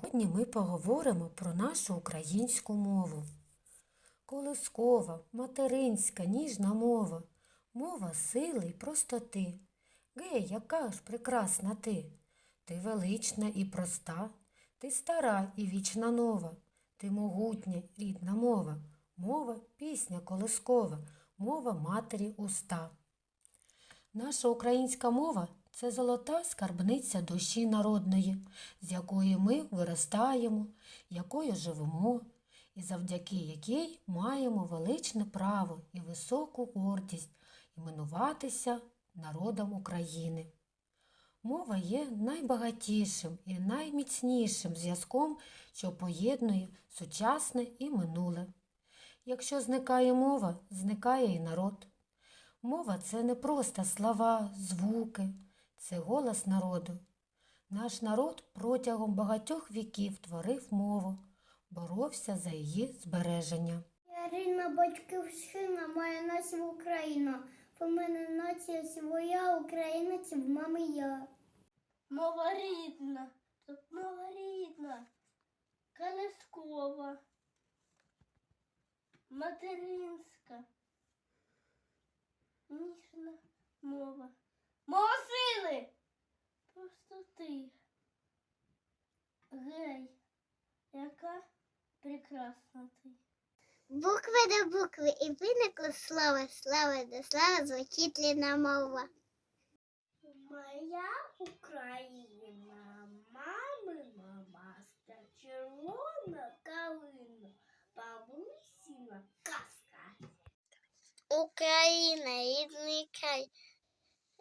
Сьогодні ми поговоримо про нашу українську мову. Колискова, материнська, ніжна мова, мова сили й простоти. Гей, яка ж прекрасна ти! Ти велична і проста, ти стара і вічна нова, ти могутня, рідна мова, мова пісня колискова, мова матері уста. Наша українська мова це золота скарбниця душі народної, з якої ми виростаємо, якою живемо, і завдяки якій маємо величне право і високу гордість іменуватися народом України. Мова є найбагатішим і найміцнішим зв'язком, що поєднує сучасне і минуле. Якщо зникає мова, зникає і народ. Мова це не просто слова, звуки, це голос народу. Наш народ протягом багатьох віків творив мову, боровся за її збереження. Я рідна батьківщина, моя нація Україна. У мене нація своя, Україна це в мами я. Мова рідна, тут мова рідна, колескова, материнська, ніжна мова. Мова! Простоти. Гей, яка прекрасна ти. Букви до букви і виникло слово, слава до слава звучить ліна мова. Моя Україна, мамина маска, червона калина, бабусіна казка. Україна, рідний край,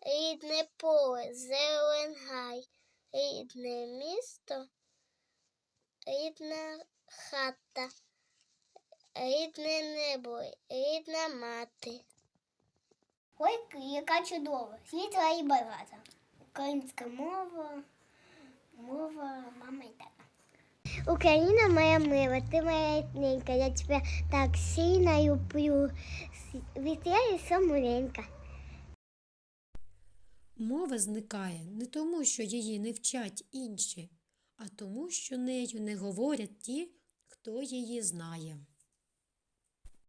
рідне поле, зелен гай, рідне місто, рідна хата, рідне небо, рідна мати. Ой, яка чудова, світла і багата. Українська мова, мова мама і тата. Україна моя мила, ти моя рідненька, я тебе так сильно люблю. Вітряю самуленька. Мова зникає не тому, що її не вчать інші, а тому, що нею не говорять ті, хто її знає.